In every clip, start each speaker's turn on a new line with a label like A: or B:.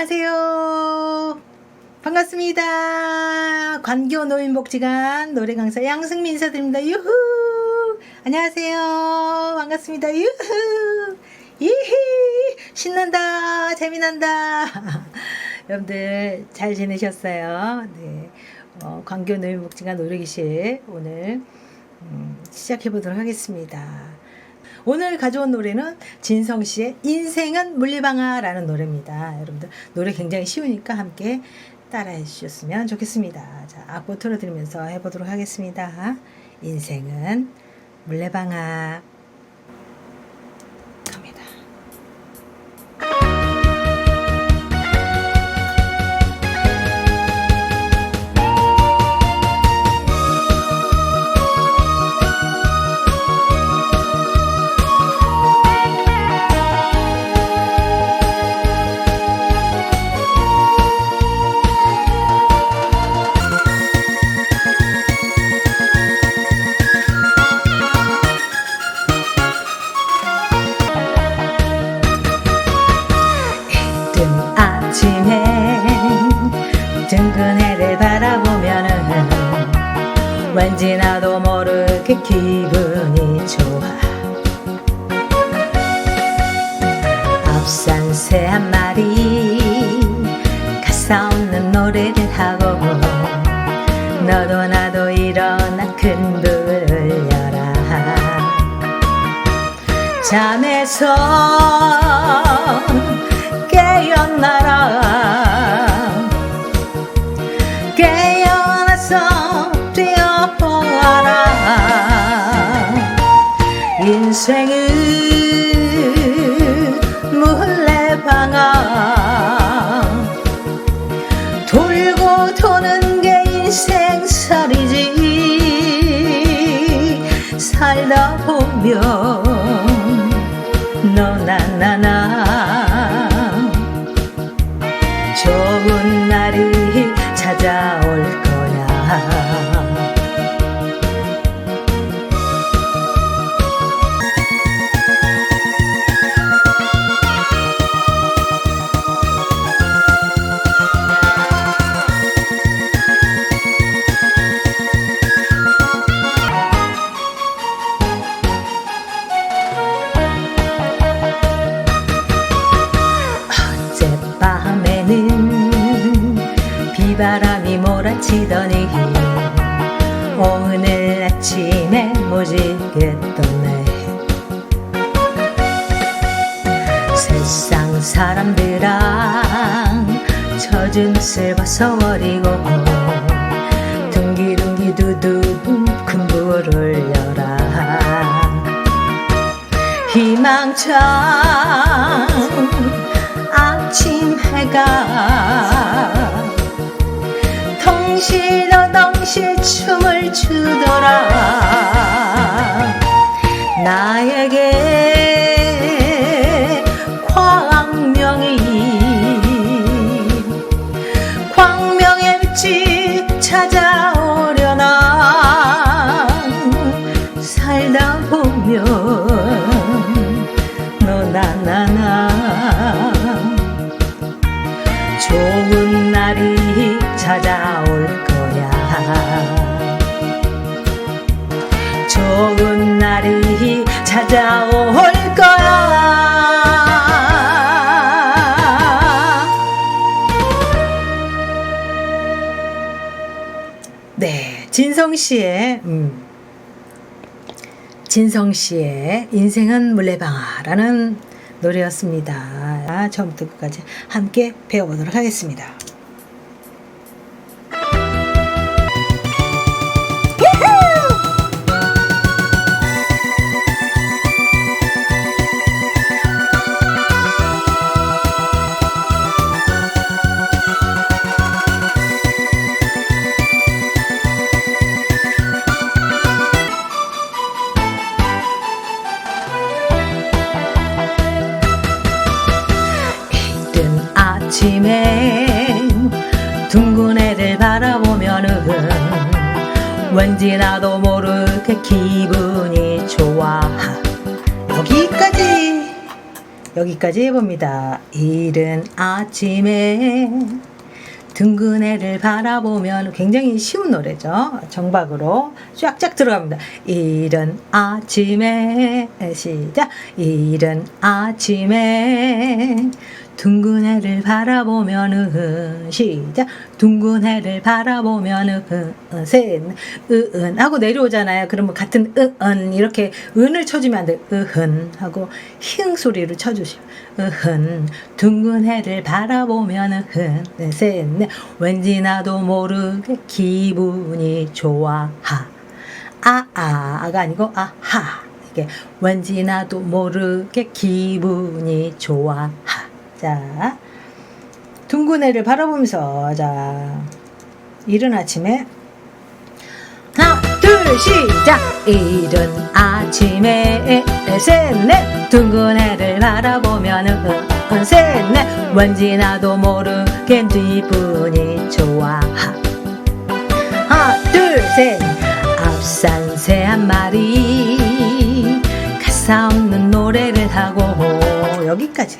A: 안녕하세요. 반갑습니다. 관교 노인복지관 노래 강사 양승민 인사드립니다. 유후. 안녕하세요. 반갑습니다. 유후. 이히. 신난다. 재미난다. 여러분들 잘 지내셨어요? 네. 어, 관교 노인복지관 노래기실 오늘 음, 시작해 보도록 하겠습니다. 오늘 가져온 노래는 진성 씨의 인생은 물리방아라는 노래입니다. 여러분들 노래 굉장히 쉬우니까 함께 따라해 주셨으면 좋겠습니다. 자, 악보 틀어드리면서 해보도록 하겠습니다. 인생은 물레방아 뜬 아침에 둥근 해를 바라보면은 왠지 나도 모르게 기분이 좋아. 앞산 새 한 마리 가사 없는 노래를 하고 너도 나도 일어나 큰 불을 열라 잠에서 깨어나라 깨어나서 뛰어보아라. 인생은 물레방아 돌고 도는 게 인생살이지. 살다 보면 어젯밤에는 비바람이 몰아치더니 오늘 아침에 모지게 떴네. 세상 사람들랑 젖은 옷을 벗어버리고 둥기둥기 두두 큰 불을 열라. 희망찬 해가 덩실어덩실 춤을 추더라. 나에게 광명이 빛이 찾아 날이 찾아올 거야 네 진성 씨의 음, 진성 씨의 인생은 물레방아라는 노래였습니다. 아, 처음부터 끝까지 함께 배워보도록 하겠습니다. 아침에 둥근 애를 바라보면은 왠지 나도 모르게 기분이 좋아 여기까지 여기까지 해봅니다. 이른 아침에 둥근 해를 바라보면 굉장히 쉬운 노래죠. 정박으로 쫙쫙 들어갑니다. 이른 아침에 시작. 이른 아침에 둥근 해를 바라보면은 시작. 둥근 해를 바라보면은 셋은 하고 내려오잖아요. 그러면 같은 으은 이렇게 은을 쳐주면 안 돼. 으흔 하고 히응 소리를 쳐주시오. 으흔 둥근 해를 바라보면은 네, 셋, 넷. 왠지 나도 모르게 기분이 좋아. 하. 아, 아, 아가 아니고 아하. 이게 왠지 나도 모르게 기분이 좋아. 하. 자, 둥근 해를 바라보면서 자, 이른 아침에. 하나 둘 시작! 이른 아침에. 셋넷. 둥근 해를 바라보면은 어, 셋넷. 왠지 나도 모르게 기분이 좋아. 하나 둘셋. 앞산 새 한 마리 가사 없는 노래를 하고 여기까지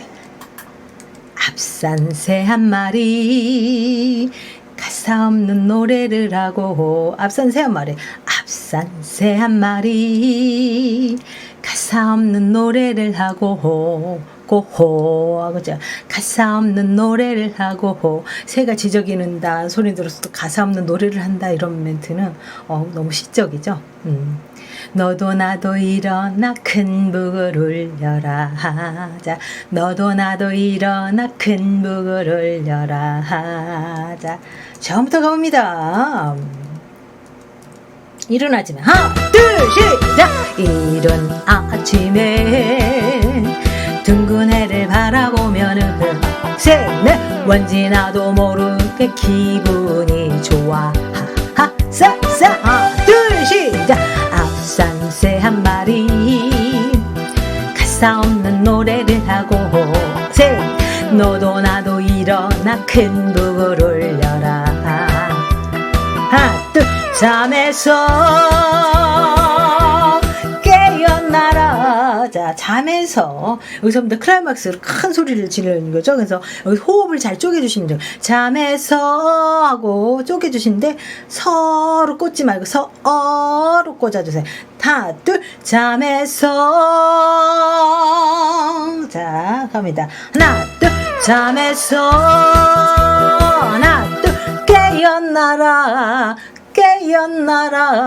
A: 앞산 새한 마리 가사 없는 노래를 하고 앞산 새한 마리 앞산 새한 마리 가사 없는 노래를 하고 고 호 하고 자 가사 없는 노래를 하고 새가 지저귀는다. 소리 들었을 때 가사 없는 노래를 한다. 이런 멘트는 어, 너무 시적이죠. 음. 너도 나도 일어나 큰 북을 울려라. 자 너도 나도 일어나 큰 북을 울려라. 자 처음부터 가봅니다. 일어나지만 하나 둘 시작. 이른 아침에 왠지 나도 모르게 기분이 좋아. 하하 싸싸 하나 둘 시작. 앞산 새 한 마리. 가사 없는 노래를 하고 셋 너도 나도 일어나 큰 북을 울려라. 하나 둘 잠에서 자 잠에서 여기서부터 클라이막스로 큰 소리를 지르는 거죠. 그래서 여기 호흡을 잘 쪼개주시면 돼요. 잠에서 하고 쪼개주시는데 서로 꽂지 말고 서어로 꽂아주세요. 하나 둘 잠에서. 자 갑니다. 하나 둘 잠에서. 하나 둘 깨어나라. 깨어나라.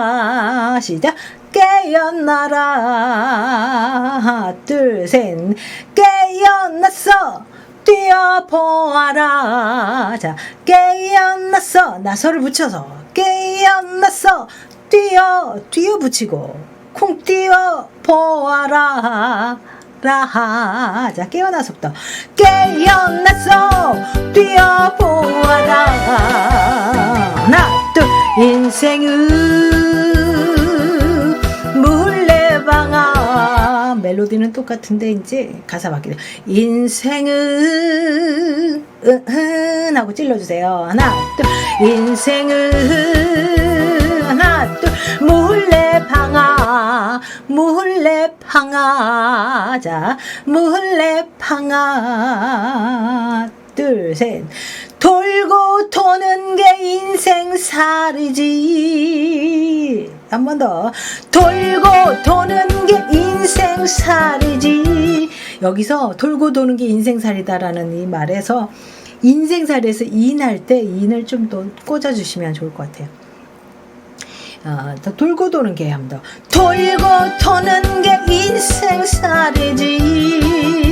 A: 시작 깨어나라. 하나 둘셋. 깨어났어. 뛰어보아라. 자 깨어났어. 나서를 붙여서 깨어났어. 뛰어 뛰어 붙이고 콩 뛰어 보아라. 라하. 자 깨어나서부터. 깨어났어. 뛰어 보아라. 하나 둘. 인생은 물레방아. 멜로디는 똑같은데 이제 가사 바뀌네. 인생은 으흔 하고 찔러주세요. 하나 둘. 인생은 하나 둘. 물레방아. 물레방아. 자 물레방아 둘 셋. 돌고 도는 게 인생살이지. 한 번 더. 돌고 도는 게 인생살이지. 여기서 돌고 도는 게 인생살이다라는 이 말에서 인생살에서 인할 때 인을 좀 더 꽂아주시면 좋을 것 같아요. 어, 더 돌고 도는 게 한번 더. 돌고 도는 게 인생살이지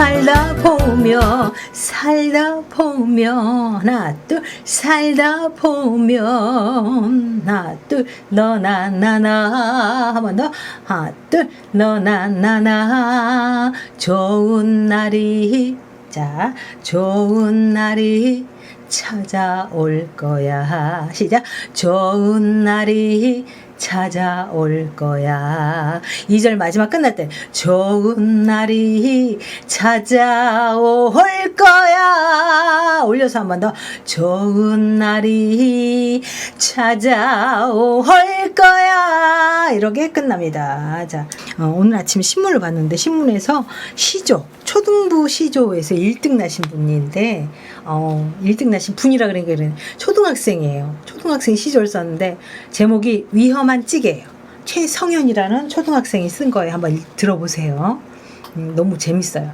A: 살다 보며 살다 보며 하나 둘 살다 보면 하나 둘 너나 나나. 한 번 더. 하나 둘 너나 나나. 좋은 날이 자 좋은 날이 찾아올 거야. 시작. 좋은 날이 찾아올 거야. 2절 마지막 끝날 때 좋은 날이 찾아올 거야. 올려서 한 번 더 좋은 날이 찾아올 거야. 이렇게 끝납니다. 자, 어, 오늘 아침 신문을 봤는데 신문에서 시조 초등부 시조에서 1등 나신 분인데 어, 1등 나신 분이라 그러니까. 초등학생이에요. 초등학생 시조를 썼는데 제목이 위험한 찌개예요. 최성현이라는 초등학생이 쓴 거예요. 한번 읽- 들어보세요. 음, 너무 재밌어요.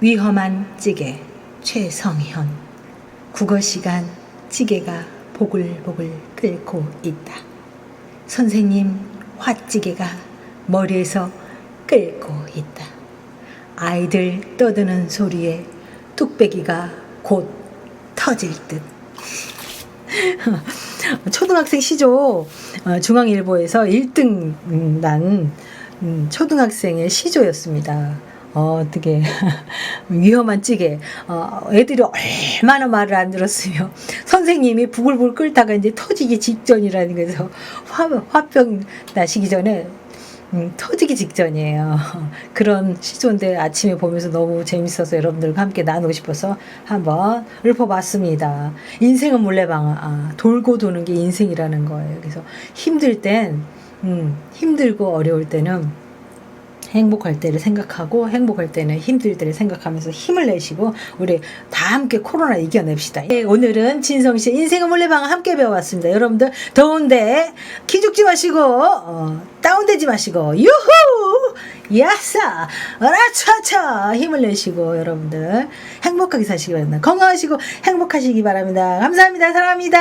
A: 위험한 찌개 최성현 국어 시간 찌개가 보글보글 끓고 있다. 선생님 화찌개가 머리에서 끓고 있다. 아이들 떠드는 소리에 뚝배기가 곧 터질 듯. 초등학생 시조 어, 중앙일보에서 1등 음, 난 음, 초등학생의 시조였습니다. 어, 어떻게 위험한 찌개. 어, 애들이 얼마나 말을 안 들었으며 선생님이 부글부글 끓다가 이제 터지기 직전이라는 거에서 화, 화병 나시기 전에 음, 터지기 직전이에요. 그런 시조인데 아침에 보면서 너무 재밌어서 여러분들과 함께 나누고 싶어서 한번 읊어봤습니다. 인생은 물레방아. 아, 돌고 도는 게 인생이라는 거예요. 그래서 힘들 땐, 음, 힘들고 어려울 때는 행복할 때를 생각하고 행복할 때는 힘들 때를 생각하면서 힘을 내시고 우리 다 함께 코로나 이겨냅시다. 예, 오늘은 진성 씨 인생의 물레방 함께 배워봤습니다. 여러분들 더운데 기죽지 마시고 어, 다운되지 마시고 유후 야싸 어라차차 힘을 내시고 여러분들 행복하게 사시기 바랍니다. 건강하시고 행복하시기 바랍니다. 감사합니다. 사랑합니다.